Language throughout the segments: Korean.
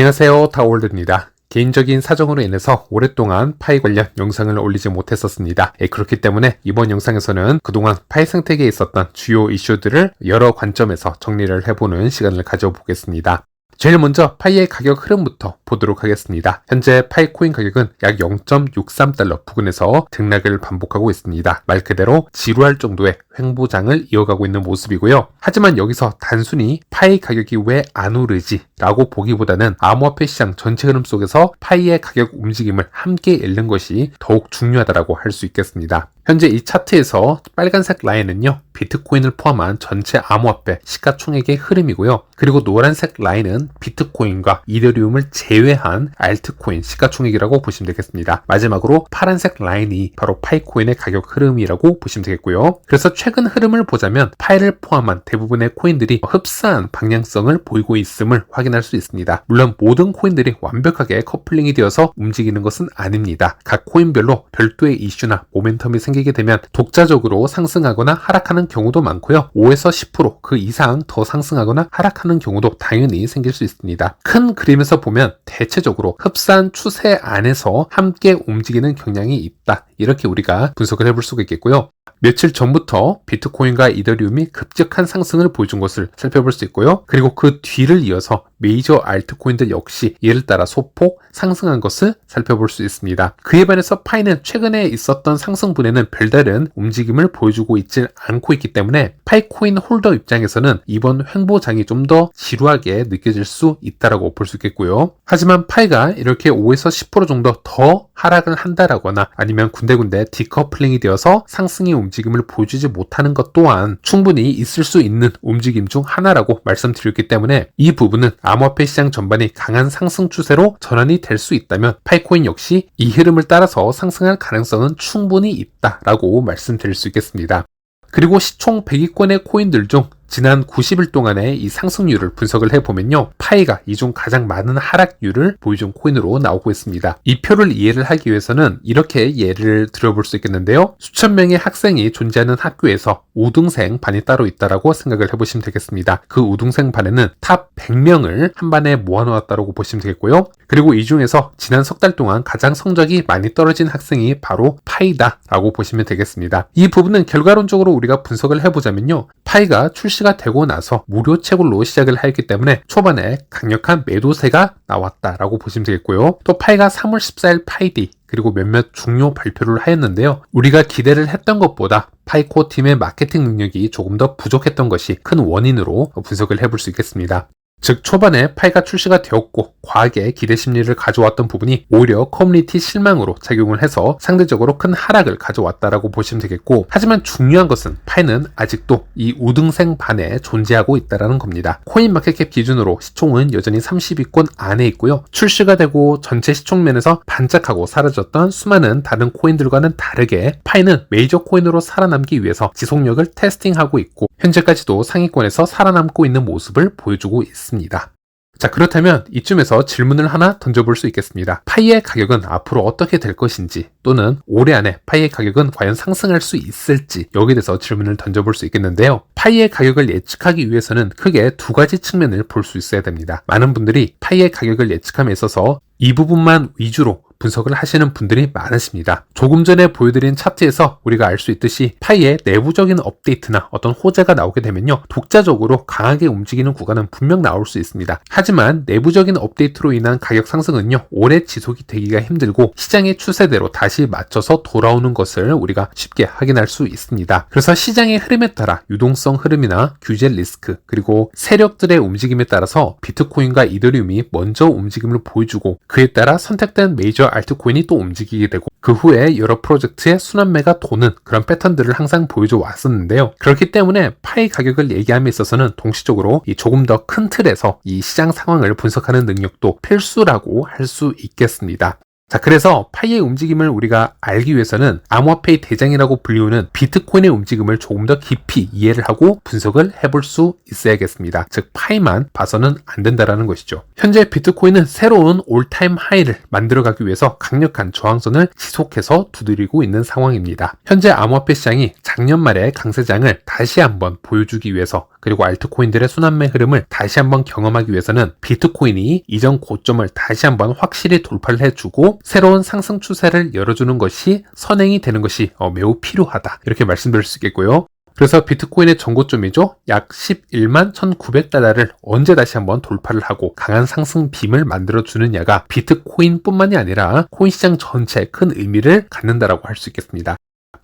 안녕하세요 타월드입니다. 개인적인 사정으로 인해서 오랫동안 파이 관련 영상을 올리지 못했었습니다. 예, 그렇기 때문에 이번 영상에서는 그동안 파이 생태계에 있었던 주요 이슈들을 여러 관점에서 정리를 해보는 시간을 가져보겠습니다. 제일 먼저 파이의 가격 흐름부터 보도록 하겠습니다. 현재 파이 코인 가격은 약 0.63달러 부근에서 등락을 반복하고 있습니다. 말 그대로 지루할 정도의 횡보장을 이어가고 있는 모습이고요. 하지만 여기서 단순히 파이 가격이 왜 안 오르지? 라고 보기보다는 암호화폐 시장 전체 흐름 속에서 파이의 가격 움직임을 함께 읽는 것이 더욱 중요하다고 할 수 있겠습니다. 현재 이 차트에서 빨간색 라인은요, 비트코인을 포함한 전체 암호화폐 시가총액의 흐름이고요. 그리고 노란색 라인은 비트코인과 이더리움을 제외한 알트코인 시가총액이라고 보시면 되겠습니다. 마지막으로 파란색 라인이 바로 파이코인의 가격 흐름이라고 보시면 되겠고요. 그래서 최근 흐름을 보자면 파이를 포함한 대부분의 코인들이 흡사한 방향성을 보이고 있음을 확인할 수 있습니다. 물론 모든 코인들이 완벽하게 커플링이 되어서 움직이는 것은 아닙니다. 각 코인별로 별도의 이슈나 모멘텀이 생기 게 되면 독자적으로 상승하거나 하락하는 경우도 많고요. 5에서 10%그 이상 더 상승하거나 하락하는 경우도 당연히 생길 수 있습니다. 큰 그림에서 보면 대체적으로 흡사한 추세 안에서 함께 움직이는 경향이 있다. 이렇게 우리가 분석을 해볼 수가 있겠고요. 며칠 전부터 비트코인과 이더리움이 급격한 상승을 보여준 것을 살펴볼 수 있고요. 그리고 그 뒤를 이어서 메이저 알트코인들 역시 이를 따라 소폭 상승한 것을 살펴볼 수 있습니다. 그에 반해서 파이는 최근에 있었던 상승분에는 별다른 움직임을 보여주고 있지 않고 있기 때문에 파이코인 홀더 입장에서는 이번 횡보장이 좀 더 지루하게 느껴질 수 있다라고 볼 수 있겠고요. 하지만 파이가 이렇게 5에서 10% 정도 더 하락을 한다라거나 아니면 군데군데 디커플링이 되어서 상승의 움직임을 보여주지 못하는 것 또한 충분히 있을 수 있는 움직임 중 하나라고 말씀드렸기 때문에 이 부분은 암호화폐 시장 전반이 강한 상승 추세로 전환이 될 수 있다면 파이코인 역시 이 흐름을 따라서 상승할 가능성은 충분히 있다 라고 말씀드릴 수 있겠습니다. 그리고 시총 100위권의 코인들 중 지난 90일 동안의 이 상승률을 분석을 해보면요. 파이가 이 중 가장 많은 하락률을 보여준 코인으로 나오고 있습니다. 이 표를 이해를 하기 위해서는 이렇게 예를 들어볼 수 있겠는데요. 수천 명의 학생이 존재하는 학교에서 우등생 반이 따로 있다라고 생각을 해보시면 되겠습니다. 그 우등생 반에는 탑 100명을 한 반에 모아놓았다고 보시면 되겠고요. 그리고 이 중에서 지난 석 달 동안 가장 성적이 많이 떨어진 학생이 바로 파이다라고 보시면 되겠습니다. 이 부분은 결과론적으로 우리가 분석을 해보자면요. 파이가 출시 가 되고 나서 무료 채굴로 시작을 했기 때문에 초반에 강력한 매도세가 나왔다라고 보시면 되겠고요. 또 파이가 3월 14일 파이디 그리고 몇몇 중요 발표를 하였는데요. 우리가 기대를 했던 것보다 파이코 팀의 마케팅 능력이 조금 더 부족했던 것이 큰 원인으로 분석을 해볼 수 있겠습니다. 즉 초반에 파이가 출시가 되었고 과하게 기대 심리를 가져왔던 부분이 오히려 커뮤니티 실망으로 작용을 해서 상대적으로 큰 하락을 가져왔다라고 보시면 되겠고 하지만 중요한 것은 파이는 아직도 이 우등생 반에 존재하고 있다라는 겁니다. 코인 마켓캡 기준으로 시총은 여전히 30위권 안에 있고요. 출시가 되고 전체 시총 면에서 반짝하고 사라졌던 수많은 다른 코인들과는 다르게 파이는 메이저 코인으로 살아남기 위해서 지속력을 테스팅하고 있고 현재까지도 상위권에서 살아남고 있는 모습을 보여주고 있습니다. 있습니다. 자, 그렇다면 이쯤에서 질문을 하나 던져볼 수 있겠습니다. 파이의 가격은 앞으로 어떻게 될 것인지 또는 올해 안에 파이의 가격은 과연 상승할 수 있을지 여기에 대해서 질문을 던져볼 수 있겠는데요. 파이의 가격을 예측하기 위해서는 크게 두 가지 측면을 볼 수 있어야 됩니다. 많은 분들이 파이의 가격을 예측함에 있어서 이 부분만 위주로 분석을 하시는 분들이 많으십니다. 조금 전에 보여드린 차트에서 우리가 알 수 있듯이 파이의 내부적인 업데이트나 어떤 호재가 나오게 되면요. 독자적으로 강하게 움직이는 구간은 분명 나올 수 있습니다. 하지만 내부적인 업데이트로 인한 가격 상승은요. 오래 지속이 되기가 힘들고 시장의 추세대로 다시 맞춰서 돌아오는 것을 우리가 쉽게 확인할 수 있습니다. 그래서 시장의 흐름에 따라 유동성 흐름이나 규제 리스크 그리고 세력들의 움직임에 따라서 비트코인과 이더리움이 먼저 움직임을 보여주고 그에 따라 선택된 메이저 알트코인이 또 움직이게 되고 그 후에 여러 프로젝트의 순환매가 도는 그런 패턴들을 항상 보여줘 왔었는데요. 그렇기 때문에 파이 가격을 얘기함에 있어서는 동시적으로 이 조금 더 큰 틀에서 이 시장 상황을 분석하는 능력도 필수라고 할 수 있겠습니다. 자, 그래서 파이의 움직임을 우리가 알기 위해서는 암호화폐의 대장이라고 불리우는 비트코인의 움직임을 조금 더 깊이 이해를 하고 분석을 해볼 수 있어야겠습니다. 즉, 파이만 봐서는 안 된다라는 것이죠. 현재 비트코인은 새로운 올타임 하이를 만들어가기 위해서 강력한 저항선을 지속해서 두드리고 있는 상황입니다. 현재 암호화폐 시장이 작년 말의 강세장을 다시 한번 보여주기 위해서 그리고 알트코인들의 순환매 흐름을 다시 한번 경험하기 위해서는 비트코인이 이전 고점을 다시 한번 확실히 돌파를 해주고 새로운 상승 추세를 열어주는 것이 선행이 되는 것이 어, 매우 필요하다. 이렇게 말씀드릴 수 있겠고요. 그래서 비트코인의 전고점이죠. 약 11만 1900달러를 언제 다시 한번 돌파를 하고 강한 상승 빔을 만들어 주느냐가 비트코인뿐만이 아니라 코인 시장 전체에 큰 의미를 갖는다라고 할 수 있겠습니다.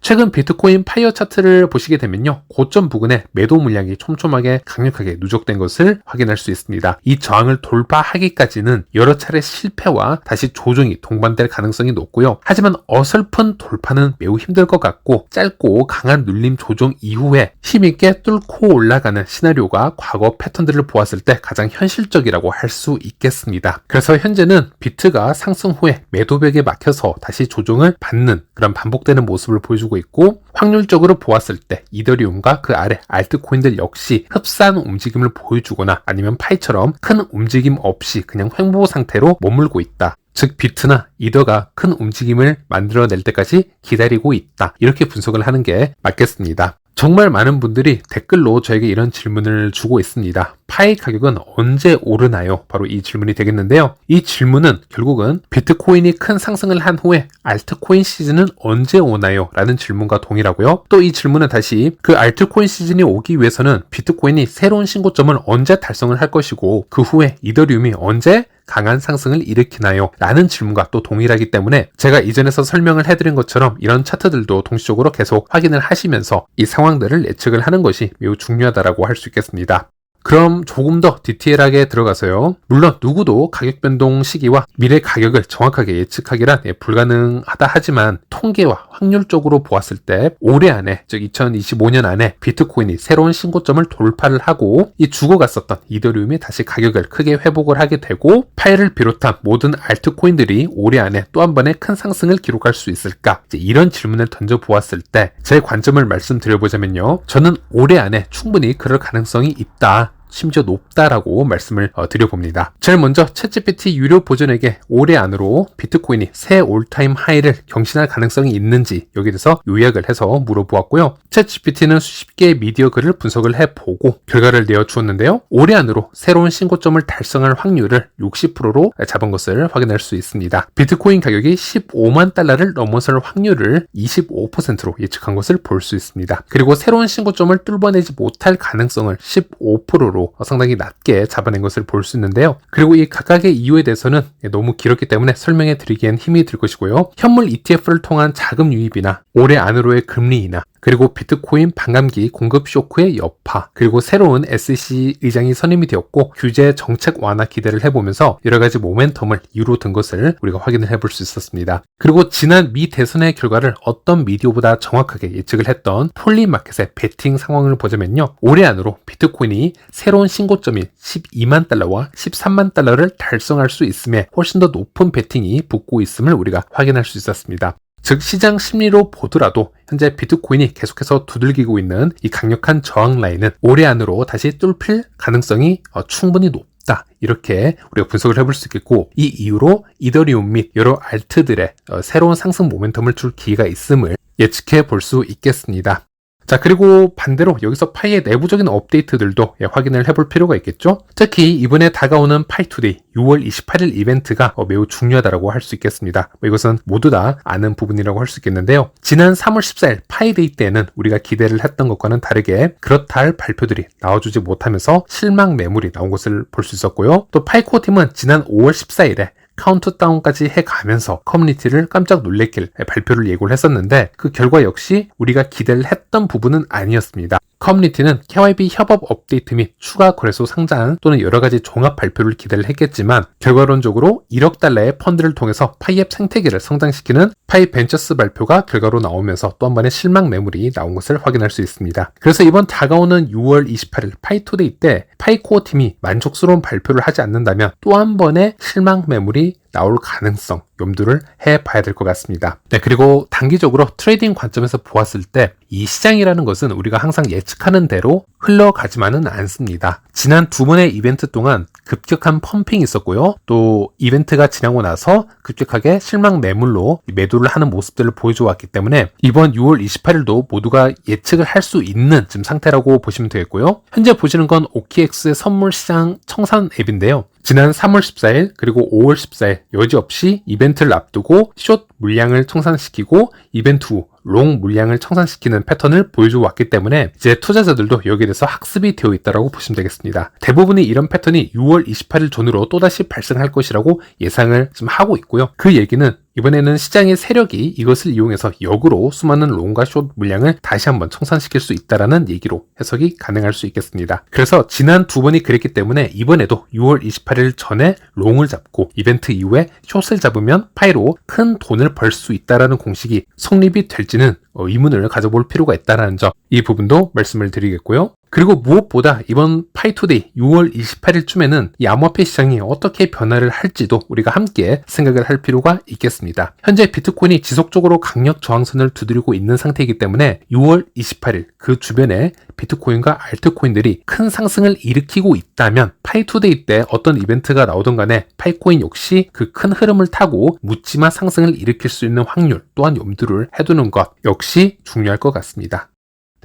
최근 비트코인 파이어 차트를 보시게 되면요. 고점 부근에 매도 물량이 촘촘하게 강력하게 누적된 것을 확인할 수 있습니다. 이 저항을 돌파하기까지는 여러 차례 실패와 다시 조정이 동반될 가능성이 높고요. 하지만 어설픈 돌파는 매우 힘들 것 같고 짧고 강한 눌림 조정 이후에 힘있게 뚫고 올라가는 시나리오가 과거 패턴들을 보았을 때 가장 현실적이라고 할 수 있겠습니다. 그래서 현재는 비트가 상승 후에 매도벽에 막혀서 다시 조정을 받는 그런 반복되는 모습을 보여주고 있고 확률적으로 보았을 때 이더리움과 그 아래 알트코인들 역시 흡사한 움직임을 보여주거나 아니면 파이처럼 큰 움직임 없이 그냥 횡보 상태로 머물고 있다. 즉 비트나 이더가 큰 움직임을 만들어낼 때까지 기다리고 있다. 이렇게 분석을 하는 게 맞겠습니다. 정말 많은 분들이 댓글로 저에게 이런 질문을 주고 있습니다. 파이 가격은 언제 오르나요? 바로 이 질문이 되겠는데요. 이 질문은 결국은 비트코인이 큰 상승을 한 후에 알트코인 시즌은 언제 오나요? 라는 질문과 동일하고요. 또 이 질문은 다시 그 알트코인 시즌이 오기 위해서는 비트코인이 새로운 신고점을 언제 달성을 할 것이고 그 후에 이더리움이 언제 강한 상승을 일으키나요? 라는 질문과 또 동일하기 때문에 제가 이전에서 설명을 해드린 것처럼 이런 차트들도 동시적으로 계속 확인을 하시면서 이 상황들을 예측을 하는 것이 매우 중요하다고 할 수 있겠습니다. 그럼 조금 더 디테일하게 들어가서요. 물론 누구도 가격 변동 시기와 미래 가격을 정확하게 예측하기란 예, 불가능하다 하지만 통계와 확률적으로 보았을 때 올해 안에 즉 2025년 안에 비트코인이 새로운 신고점을 돌파를 하고 이 죽어갔었던 이더리움이 다시 가격을 크게 회복을 하게 되고 파일을 비롯한 모든 알트코인들이 올해 안에 또 한 번의 큰 상승을 기록할 수 있을까? 이런 질문을 던져 보았을 때 제 관점을 말씀드려보자면요. 저는 올해 안에 충분히 그럴 가능성이 있다. 심지어 높다라고 말씀을 어, 드려봅니다. 제일 먼저 챗GPT 유료 버전에게 올해 안으로 비트코인이 새 올타임 하이를 경신할 가능성이 있는지 여기에 대해서 요약을 해서 물어보았고요. 챗GPT는 수십 개의 미디어 글을 분석을 해보고 결과를 내어주었는데요. 올해 안으로 새로운 신고점을 달성할 확률을 60%로 잡은 것을 확인할 수 있습니다. 비트코인 가격이 15만 달러를 넘어설 확률을 25%로 예측한 것을 볼 수 있습니다. 그리고 새로운 신고점을 뚫어내지 못할 가능성을 15%로 상당히 낮게 잡아낸 것을 볼 수 있는데요. 그리고 이 각각의 이유에 대해서는 너무 길었기 때문에 설명해 드리기엔 힘이 들 것이고요. 현물 ETF를 통한 자금 유입이나 올해 안으로의 금리 인하, 그리고 비트코인 반감기 공급 쇼크의 여파, 그리고 새로운 SEC 의장이 선임이 되었고 규제 정책 완화 기대를 해보면서 여러 가지 모멘텀을 이유로 든 것을 우리가 확인을 해볼 수 있었습니다. 그리고 지난 미 대선의 결과를 어떤 미디어보다 정확하게 예측을 했던 폴리마켓의 베팅 상황을 보자면요. 올해 안으로 비트코인이 새로운 신고점인 12만 달러와 13만 달러를 달성할 수 있음에 훨씬 더 높은 베팅이 붙고 있음을 우리가 확인할 수 있었습니다. 즉 시장 심리로 보더라도 현재 비트코인이 계속해서 두들기고 있는 이 강력한 저항 라인은 올해 안으로 다시 뚫힐 가능성이 어, 충분히 높다. 이렇게 우리가 분석을 해볼 수 있겠고 이 이후로 이더리움 및 여러 알트들의 어, 새로운 상승 모멘텀을 줄 기회가 있음을 예측해 볼 수 있겠습니다. 자, 그리고 반대로 여기서 파이의 내부적인 업데이트들도 예, 확인을 해볼 필요가 있겠죠? 특히 이번에 다가오는 파이투데이 6월 28일 이벤트가 어, 매우 중요하다고 할 수 있겠습니다. 뭐 이것은 모두 다 아는 부분이라고 할 수 있겠는데요. 지난 3월 14일 파이데이 때는 우리가 기대를 했던 것과는 다르게 그렇다 할 발표들이 나와주지 못하면서 실망 매물이 나온 것을 볼 수 있었고요. 또 파이코 팀은 지난 5월 14일에 카운트다운까지 해가면서 커뮤니티를 깜짝 놀래킬 발표를 예고를 했었는데 그 결과 역시 우리가 기대를 했던 부분은 아니었습니다. 커뮤니티는 KYB 협업 업데이트 및 추가 거래소 상장 또는 여러 가지 종합 발표를 기대를 했겠지만 결과론적으로 1억 달러의 펀드를 통해서 파이앱 생태계를 성장시키는 파이 벤처스 발표가 결과로 나오면서 또 한 번의 실망 매물이 나온 것을 확인할 수 있습니다. 그래서 이번 다가오는 6월 28일 파이 투데이 때 파이코어 팀이 만족스러운 발표를 하지 않는다면 또 한 번의 실망 매물이 나올 가능성 염두를 해 봐야 될 것 같습니다. 네, 그리고 단기적으로 트레이딩 관점에서 보았을 때 이 시장이라는 것은 우리가 항상 예측하는 대로 흘러가지만은 않습니다. 지난 두 번의 이벤트 동안 급격한 펌핑이 있었고요. 또 이벤트가 지나고 나서 급격하게 실망 매물로 매도를 하는 모습들을 보여줘 왔기 때문에 이번 6월 28일도 모두가 예측을 할 수 있는 지금 상태라고 보시면 되겠고요. 현재 보시는 건 OKX의 선물 시장 청산 앱인데요. 지난 3월 14일 그리고 5월 14일 여지없이 이벤트를 앞두고 숏 물량을 청산시키고 이벤트 후 롱 물량을 청산시키는 패턴을 보여줘 왔기 때문에 이제 투자자들도 여기에 대해서 학습이 되어 있다고 보시면 되겠습니다. 대부분의 이런 패턴이 6월 28일 전후로 또다시 발생할 것이라고 예상을 좀 하고 있고요. 그 얘기는 이번에는 시장의 세력이 이것을 이용해서 역으로 수많은 롱과 숏 물량을 다시 한번 청산시킬 수 있다라는 얘기로 해석이 가능할 수 있겠습니다. 그래서 지난 두 번이 그랬기 때문에 이번에도 6월 28일 전에 롱을 잡고 이벤트 이후에 숏을 잡으면 파이로 큰 돈을 벌 수 있다라는 공식이 성립이 될지는 어, 의문을 가져볼 필요가 있다는 점, 이 부분도 말씀을 드리겠고요. 그리고 무엇보다 이번 파이투데이 6월 28일쯤에는 이 암호화폐 시장이 어떻게 변화를 할지도 우리가 함께 생각을 할 필요가 있겠습니다. 현재 비트코인이 지속적으로 강력 저항선을 두드리고 있는 상태이기 때문에 6월 28일 그 주변에 비트코인과 알트코인들이 큰 상승을 일으키고 있다면 파이투데이 때 어떤 이벤트가 나오던 간에 파이코인 역시 그 큰 흐름을 타고 묻지마 상승을 일으킬 수 있는 확률 또한 염두를 해두는 것 역시 중요할 것 같습니다.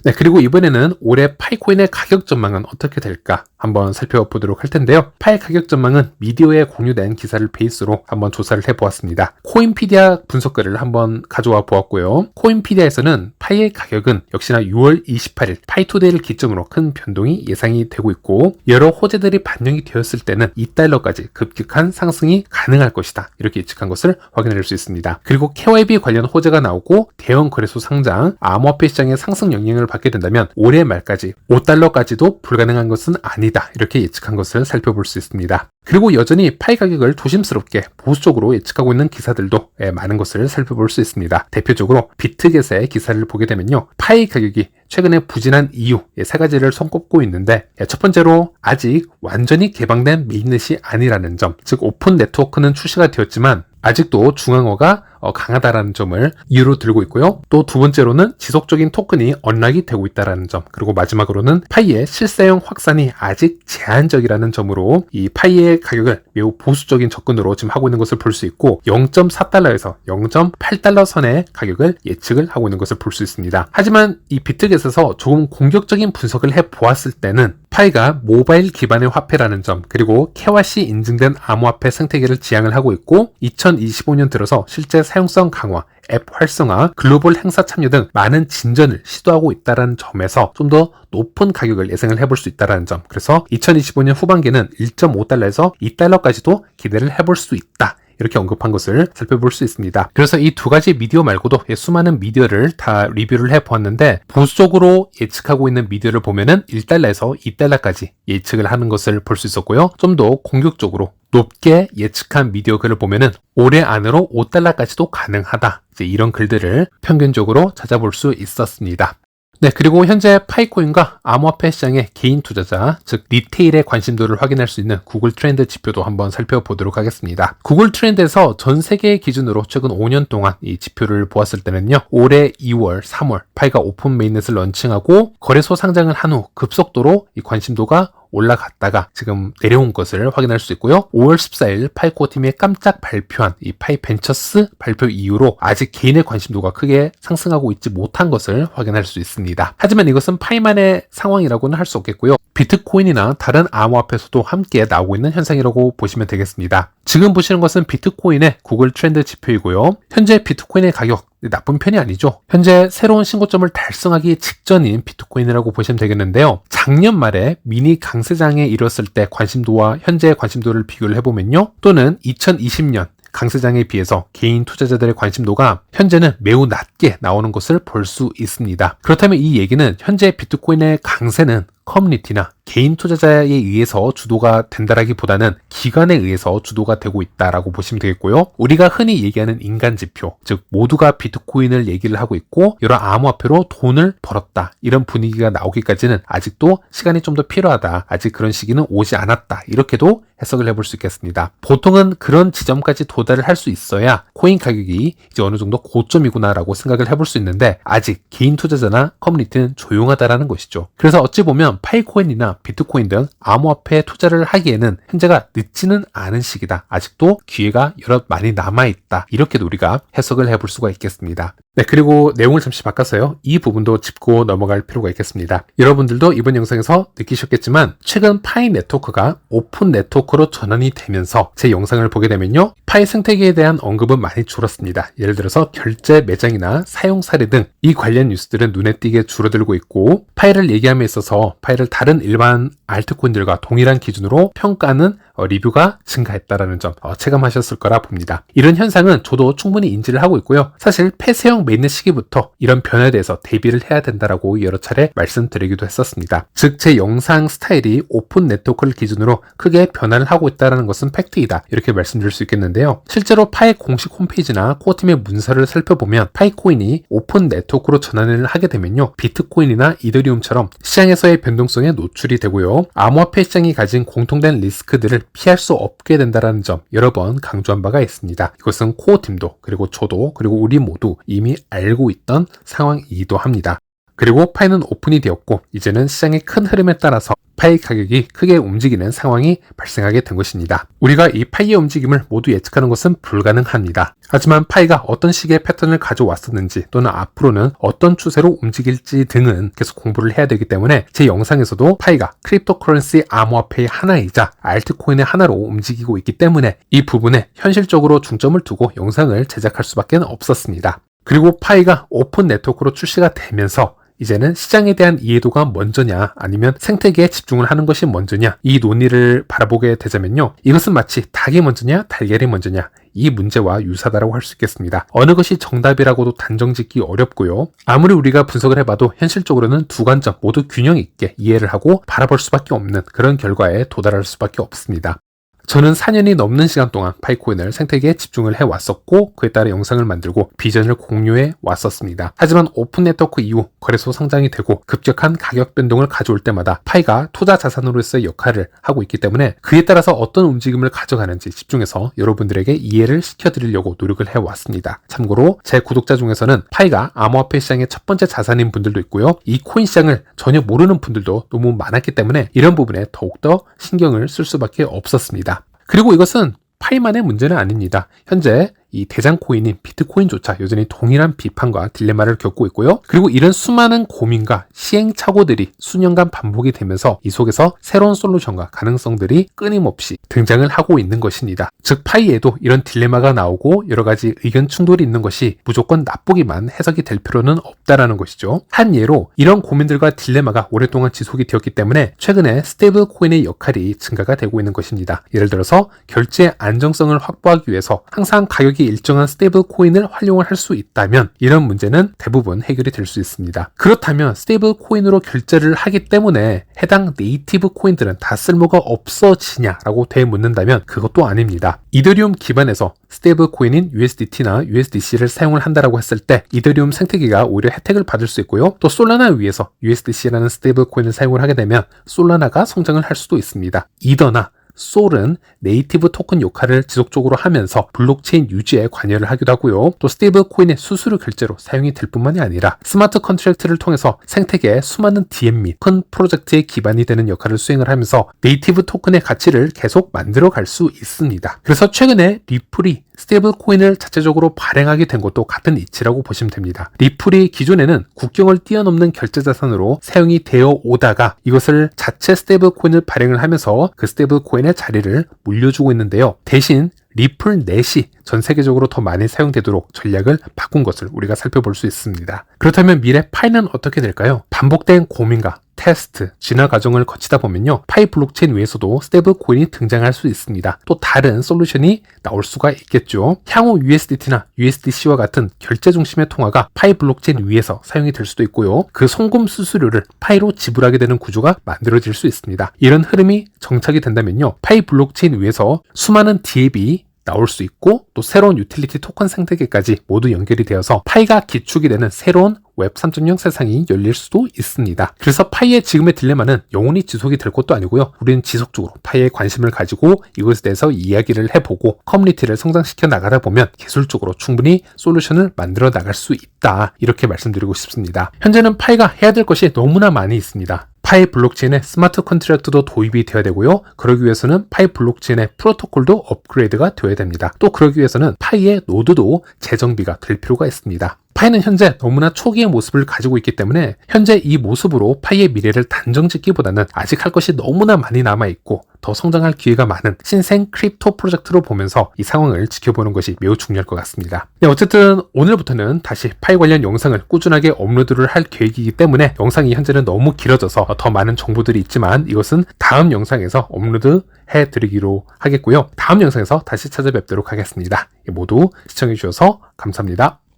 네, 그리고 이번에는 올해 파이코인의 가격 전망은 어떻게 될까 한번 살펴보도록 할 텐데요. 파이 가격 전망은 미디어에 공유된 기사를 베이스로 한번 조사를 해보았습니다. 코인피디아 분석글을 한번 가져와 보았고요. 코인피디아에서는 파이의 가격은 역시나 6월 28일 파이투데이를 기점으로 큰 변동이 예상이 되고 있고 여러 호재들이 반영이 되었을 때는 2달러까지 급격한 상승이 가능할 것이다. 이렇게 예측한 것을 확인할 수 있습니다. 그리고 KYB 관련 호재가 나오고 대형 거래소 상장, 암호화폐 시장의 상승 영향을 받게 된다면 올해 말까지 5달러까지도 불가능한 것은 아니다. 이렇게 예측한 것을 살펴볼 수 있습니다. 그리고 여전히 파이 가격을 조심스럽게 보수적으로 예측하고 있는 기사들도 예, 많은 것을 살펴볼 수 있습니다. 대표적으로 비트겟의 기사를 보게 되면요. 파이 가격이 최근에 부진한 이유 예, 세 가지를 손꼽고 있는데 예, 첫 번째로 아직 완전히 개방된 메인넷이 아니라는 점, 즉 오픈 네트워크는 출시가 되었지만 아직도 중앙어가 어, 강하다라는 점을 이유로 들고 있고요. 또 두 번째로는 지속적인 토큰이 언락이 되고 있다라는 점, 그리고 마지막으로는 파이의 실사용 확산이 아직 제한적이라는 점으로 이 파이의 가격을 매우 보수적인 접근으로 지금 하고 있는 것을 볼 수 있고 0.4달러에서 0.8달러 선의 가격을 예측을 하고 있는 것을 볼 수 있습니다. 하지만 이 비트겟에서 조금 공격적인 분석을 해 보았을 때는 파이가 모바일 기반의 화폐라는 점, 그리고 KYC 인증된 암호화폐 생태계를 지향을 하고 있고 2025년 들어서 실제 사용성 강화, 앱 활성화, 글로벌 행사 참여 등 많은 진전을 시도하고 있다는 점에서 좀 더 높은 가격을 예상을 해볼 수 있다는 점. 그래서 2025년 후반기는 1.5달러에서 2달러까지도 기대를 해볼 수 있다. 이렇게 언급한 것을 살펴볼 수 있습니다. 그래서 이 두 가지 미디어 말고도 수많은 미디어를 다 리뷰를 해 보았는데 보수적으로 예측하고 있는 미디어를 보면은 1달러에서 2달러까지 예측을 하는 것을 볼 수 있었고요. 좀 더 공격적으로 높게 예측한 미디어 글을 보면은 올해 안으로 5달러까지도 가능하다. 이제 이런 글들을 평균적으로 찾아볼 수 있었습니다. 네, 그리고 현재 파이코인과 암호화폐 시장의 개인 투자자, 즉 리테일의 관심도를 확인할 수 있는 구글 트렌드 지표도 한번 살펴보도록 하겠습니다. 구글 트렌드에서 전 세계 기준으로 최근 5년 동안 이 지표를 보았을 때는요. 올해 2월, 3월 파이가 오픈 메인넷을 런칭하고 거래소 상장을 한 후 급속도로 이 관심도가 올라갔다가 지금 내려온 것을 확인할 수 있고요. 5월 14일 파이코 팀이 깜짝 발표한 이 파이 벤처스 발표 이후로 아직 개인의 관심도가 크게 상승하고 있지 못한 것을 확인할 수 있습니다. 하지만 이것은 파이만의 상황이라고는 할 수 없겠고요. 비트코인이나 다른 암호화폐에서도 함께 나오고 있는 현상이라고 보시면 되겠습니다. 지금 보시는 것은 비트코인의 구글 트렌드 지표이고요. 현재 비트코인의 가격 나쁜 편이 아니죠. 현재 새로운 신고점을 달성하기 직전인 비트코인이라고 보시면 되겠는데요. 작년 말에 미니 강세장에 이뤘을 때 관심도와 현재 관심도를 비교를 해보면요. 또는 2020년 강세장에 비해서 개인 투자자들의 관심도가 현재는 매우 낮게 나오는 것을 볼 수 있습니다. 그렇다면 이 얘기는 현재 비트코인의 강세는 커뮤니티나 개인 투자자에 의해서 주도가 된다라기보다는 기관에 의해서 주도가 되고 있다라고 보시면 되겠고요. 우리가 흔히 얘기하는 인간 지표, 즉 모두가 비트코인을 얘기를 하고 있고 여러 암호화폐로 돈을 벌었다 이런 분위기가 나오기까지는 아직도 시간이 좀 더 필요하다. 아직 그런 시기는 오지 않았다. 이렇게도 해석을 해볼 수 있겠습니다. 보통은 그런 지점까지 도달을 할 수 있어야 코인 가격이 이제 어느 정도 고점이구나라고 생각을 해볼 수 있는데 아직 개인 투자자나 커뮤니티는 조용하다라는 것이죠. 그래서 어찌 보면 파이코인이나 비트코인 등 암호화폐에 투자를 하기에는 현재가 늦지는 않은 시기다. 아직도 기회가 여러 많이 남아있다. 이렇게도 우리가 해석을 해볼 수가 있겠습니다. 네, 그리고 내용을 잠시 바꿔서요. 이 부분도 짚고 넘어갈 필요가 있겠습니다. 여러분들도 이번 영상에서 느끼셨겠지만 최근 파이 네트워크가 오픈 네트워크로 전환이 되면서 제 영상을 보게 되면요. 파이 생태계에 대한 언급은 많이 줄었습니다. 예를 들어서 결제 매장이나 사용 사례 등 이 관련 뉴스들은 눈에 띄게 줄어들고 있고 파이를 얘기함에 있어서 파이를 다른 일반 알트코인들과 동일한 기준으로 평가하는 어, 리뷰가 증가했다라는 점 어, 체감하셨을 거라 봅니다. 이런 현상은 저도 충분히 인지를 하고 있고요. 사실 폐쇄형 메인넷 시기부터 이런 변화에 대해서 대비를 해야 된다라고 여러 차례 말씀드리기도 했었습니다. 즉 제 영상 스타일이 오픈 네트워크를 기준으로 크게 변화를 하고 있다는 것은 팩트이다. 이렇게 말씀드릴 수 있겠는데요. 실제로 파이 공식 홈페이지나 코어팀의 문서를 살펴보면 파이코인이 오픈 네트워크로 전환을 하게 되면요. 비트코인이나 이더리움처럼 시장에서의 변동성에 노출이 되고요. 암호화폐 시장이 가진 공통된 리스크들을 피할 수 없게 된다는 점 여러 번 강조한 바가 있습니다. 이것은 코어 팀도 그리고 저도 그리고 우리 모두 이미 알고 있던 상황이기도 합니다. 그리고 파이는 오픈이 되었고 이제는 시장의 큰 흐름에 따라서 파이 가격이 크게 움직이는 상황이 발생하게 된 것입니다. 우리가 이 파이의 움직임을 모두 예측하는 것은 불가능합니다. 하지만 파이가 어떤 식의 패턴을 가져왔었는지 또는 앞으로는 어떤 추세로 움직일지 등은 계속 공부를 해야 되기 때문에 제 영상에서도 파이가 크립토커런시 암호화폐의 하나이자 알트코인의 하나로 움직이고 있기 때문에 이 부분에 현실적으로 중점을 두고 영상을 제작할 수밖에 없었습니다. 그리고 파이가 오픈 네트워크로 출시가 되면서 이제는 시장에 대한 이해도가 먼저냐 아니면 생태계에 집중을 하는 것이 먼저냐 이 논의를 바라보게 되자면요 이것은 마치 닭이 먼저냐 달걀이 먼저냐 이 문제와 유사다라고 할 수 있겠습니다. 어느 것이 정답이라고도 단정 짓기 어렵고요. 아무리 우리가 분석을 해봐도 현실적으로는 두 관점 모두 균형 있게 이해를 하고 바라볼 수밖에 없는 그런 결과에 도달할 수밖에 없습니다. 저는 4년이 넘는 시간 동안 파이코인을 생태계에 집중을 해왔었고 그에 따라 영상을 만들고 비전을 공유해 왔었습니다. 하지만 오픈 네트워크 이후 거래소 상장이 되고 급격한 가격 변동을 가져올 때마다 파이가 투자 자산으로서의 역할을 하고 있기 때문에 그에 따라서 어떤 움직임을 가져가는지 집중해서 여러분들에게 이해를 시켜드리려고 노력을 해왔습니다. 참고로 제 구독자 중에서는 파이가 암호화폐 시장의 첫 번째 자산인 분들도 있고요. 이 코인 시장을 전혀 모르는 분들도 너무 많았기 때문에 이런 부분에 더욱더 신경을 쓸 수밖에 없었습니다. 그리고 이것은 파이만의 문제는 아닙니다. 현재 이 대장 코인인 비트코인조차 여전히 동일한 비판과 딜레마를 겪고 있고요. 그리고 이런 수많은 고민과 시행착오들이 수년간 반복이 되면서 이 속에서 새로운 솔루션과 가능성들이 끊임없이 등장을 하고 있는 것입니다. 즉 파이에도 이런 딜레마가 나오고 여러 가지 의견 충돌이 있는 것이 무조건 나쁘기만 해석이 될 필요는 없다라는 것이죠. 한 예로 이런 고민들과 딜레마가 오랫동안 지속이 되었기 때문에 최근에 스테이블 코인의 역할이 증가가 되고 있는 것입니다. 예를 들어서 결제 안정성을 확보하기 위해서 항상 가격이 가격이 일정한 스테이블 코인을 활용을 할 수 있다면 이런 문제는 대부분 해결이 될 수 있습니다. 그렇다면 스테이블 코인으로 결제를 하기 때문에 해당 네이티브 코인들은 다 쓸모가 없어지냐라고 되묻는다면 그것도 아닙니다. 이더리움 기반에서 스테이블 코인인 USDT나 USDC를 사용을 한다라고 했을 때 이더리움 생태계가 오히려 혜택을 받을 수 있고요. 또 솔라나 위에서 USDC라는 스테이블 코인을 사용을 하게 되면 솔라나가 성장을 할 수도 있습니다. 이더나 솔은 네이티브 토큰 역할을 지속적으로 하면서 블록체인 유지에 관여를 하기도 하고요. 또 스테이블 코인의 수수료 결제로 사용이 될 뿐만이 아니라 스마트 컨트랙트를 통해서 생태계의 수많은 DM 및 큰 프로젝트의 기반이 되는 역할을 수행을 하면서 네이티브 토큰의 가치를 계속 만들어 갈 수 있습니다. 그래서 최근에 리플이 스테이블 코인을 자체적으로 발행하게 된 것도 같은 이치라고 보시면 됩니다. 리플이 기존에는 국경을 뛰어넘는 결제 자산으로 사용이 되어 오다가 이것을 자체 스테이블 코인을 발행을 하면서 그 스테이블 코인의 자리를 물려주고 있는데요. 대신 리플 넷이 전 세계적으로 더 많이 사용되도록 전략을 바꾼 것을 우리가 살펴볼 수 있습니다. 그렇다면 미래 파이는 어떻게 될까요? 반복된 고민과 테스트, 진화 과정을 거치다 보면요. 파이 블록체인 위에서도 스테이블 코인이 등장할 수 있습니다. 또 다른 솔루션이 나올 수가 있겠죠. 향후 USDT나 USDC와 같은 결제 중심의 통화가 파이 블록체인 위에서 사용이 될 수도 있고요. 그 송금 수수료를 파이로 지불하게 되는 구조가 만들어질 수 있습니다. 이런 흐름이 정착이 된다면요. 파이 블록체인 위에서 수많은 DAB 나올 수 있고 또 새로운 유틸리티 토큰 생태계까지 모두 연결이 되어서 파이가 기축이 되는 새로운 웹 3.0 세상이 열릴 수도 있습니다. 그래서 파이의 지금의 딜레마는 영원히 지속이 될 것도 아니고요. 우리는 지속적으로 파이에 관심을 가지고 이것에 대해서 이야기를 해보고 커뮤니티를 성장시켜 나가다 보면 기술적으로 충분히 솔루션을 만들어 나갈 수 있다. 이렇게 말씀드리고 싶습니다. 현재는 파이가 해야 될 것이 너무나 많이 있습니다. 파이 블록체인에 스마트 컨트랙트도 도입이 되어야 되고요. 그러기 위해서는 파이 블록체인의 프로토콜도 업그레이드가 되어야 됩니다. 또 그러기 위해서는 파이의 노드도 재정비가 될 필요가 있습니다. 파이는 현재 너무나 초기의 모습을 가지고 있기 때문에 현재 이 모습으로 파이의 미래를 단정 짓기보다는 아직 할 것이 너무나 많이 남아 있고 더 성장할 기회가 많은 신생 크립토 프로젝트로 보면서 이 상황을 지켜보는 것이 매우 중요할 것 같습니다. 네, 어쨌든 오늘부터는 다시 파이 관련 영상을 꾸준하게 업로드를 할 계획이기 때문에 영상이 현재는 너무 길어져서 더 많은 정보들이 있지만 이것은 다음 영상에서 업로드 해 드리기로 하겠고요. 다음 영상에서 다시 찾아뵙도록 하겠습니다. 모두 시청해 주셔서 감사합니다.